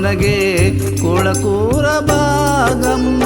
ನನಗೆ ಕುಳಕೂರ ಭಾಗಮ್ಮ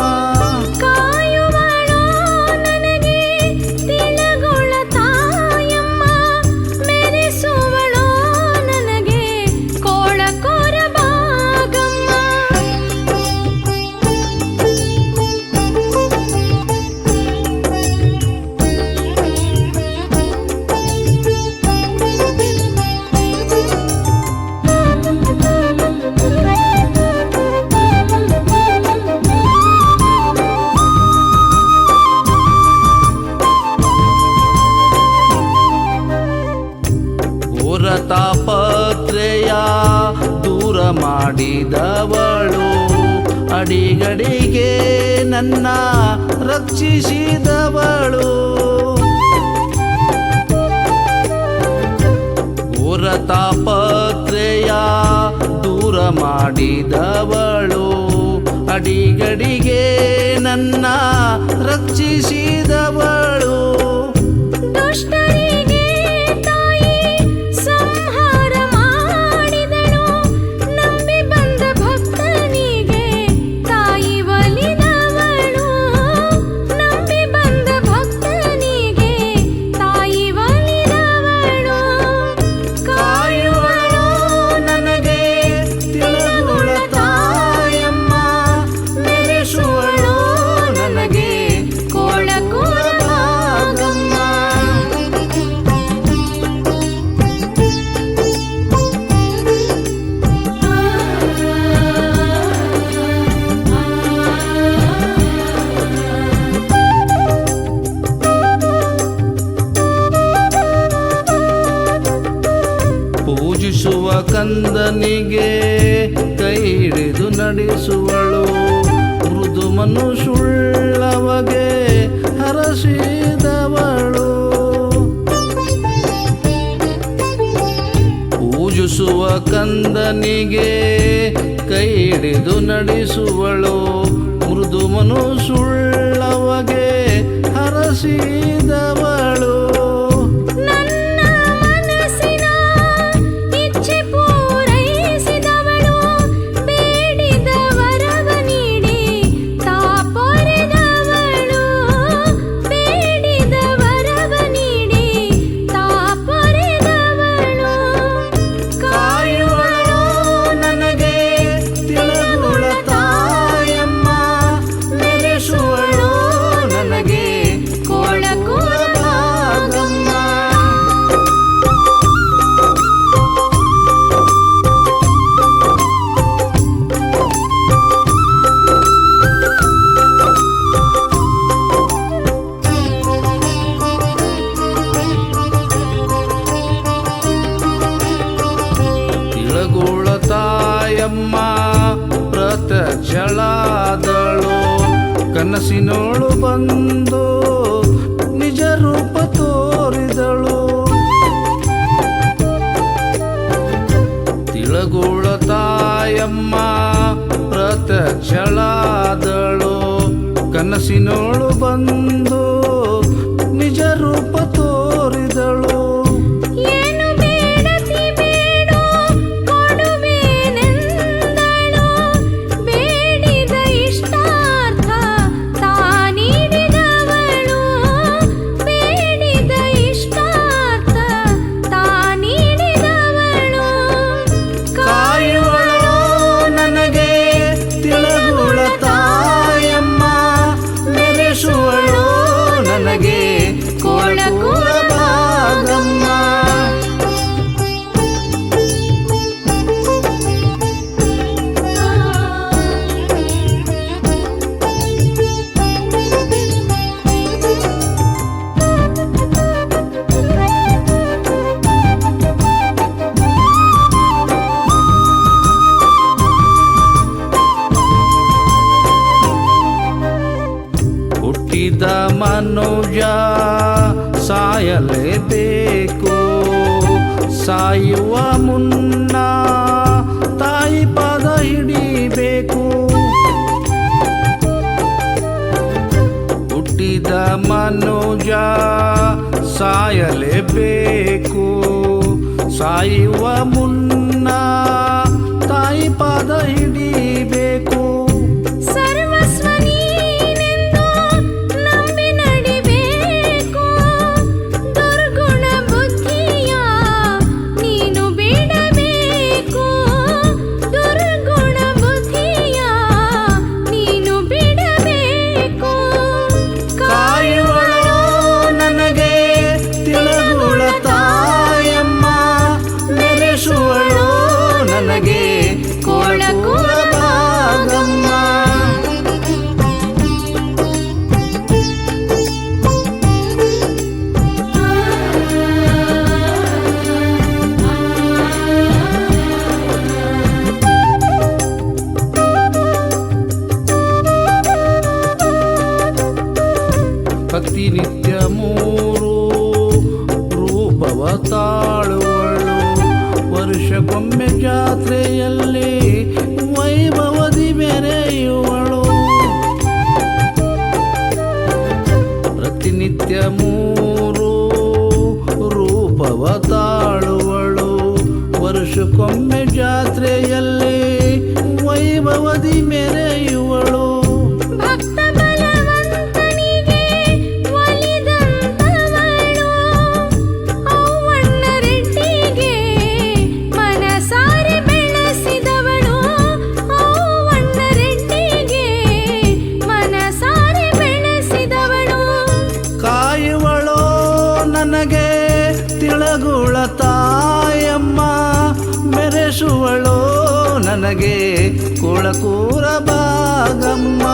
ಅಡಿಗಡಿಗೆ ನನ್ನ ರಕ್ಷಿಸಿದವಳು. ಊರ ತಾಪತ್ರೆಯ ದೂರ ಮಾಡಿದವಳು. ಅಡಿಗಡಿಗೆ ನನ್ನ ರಕ್ಷಿಸಿದವಳು. ದುಷ್ಟರಿಗೆ ಕಂದನಿಗೆ ಕೈ ಹಿಡಿದು ನಡೆಸುವಳು. ಮೃದು ಮನುಷುಳ್ಳವಗೆ ಹರಸಿದವಳು. ಪೂಜಿಸುವ ಕಂದನಿಗೆ ಕೈ ಹಿಡಿದು ನಡೆಸುವಳು. ಮೃದು ಮನುಷುಳ್ಳವಗೆ ಹರಸಿದವಳು. ತಿಳಗುಳ ತಾಯಮ್ಮ ಚಳಾದಳು ಕನಸಿನೋಳು ಬಂದು ನಿಜ ರೂಪ ತೋರಿದಳು. ತಿಳಗುಳ ತಾಯಮ್ಮ ಚಳಾದಳು ಕನಸಿನೋಳು ಬಂದು ತನುಜ ಸಾಯಲೇಬೇಕು ಸಾಯುವ ಮುನ್ನ ತಾಯಿ ಪದ ಹಿಡಿಬೇಕು ಹುಟ್ಟಿದ ಮನುಜ ಸಾಯಲೇಬೇಕು ಸಾಯುವ ಮುನ್ನ ತಾಯಿ ಪದ ಹಿಡಿ ಒಮ್ಮೆ ಜಾತ್ರೆಯಲ್ಲಿ ವೈಭವದಿ ಮೆರೆಯುವಳು ಪ್ರತಿನಿತ್ಯ ಮೂರು ರೂಪವ ತಾಳುವಳು. ವರ್ಷಕ್ಕೊಮ್ಮೆ ಜಾತ್ರೆಯಲ್ಲಿ ವೈಭವದಿ ಮೆರೆಯುವಳು ನನಗೆ ಕೊಳಕೂರ ಭಾಗಮ್ಮ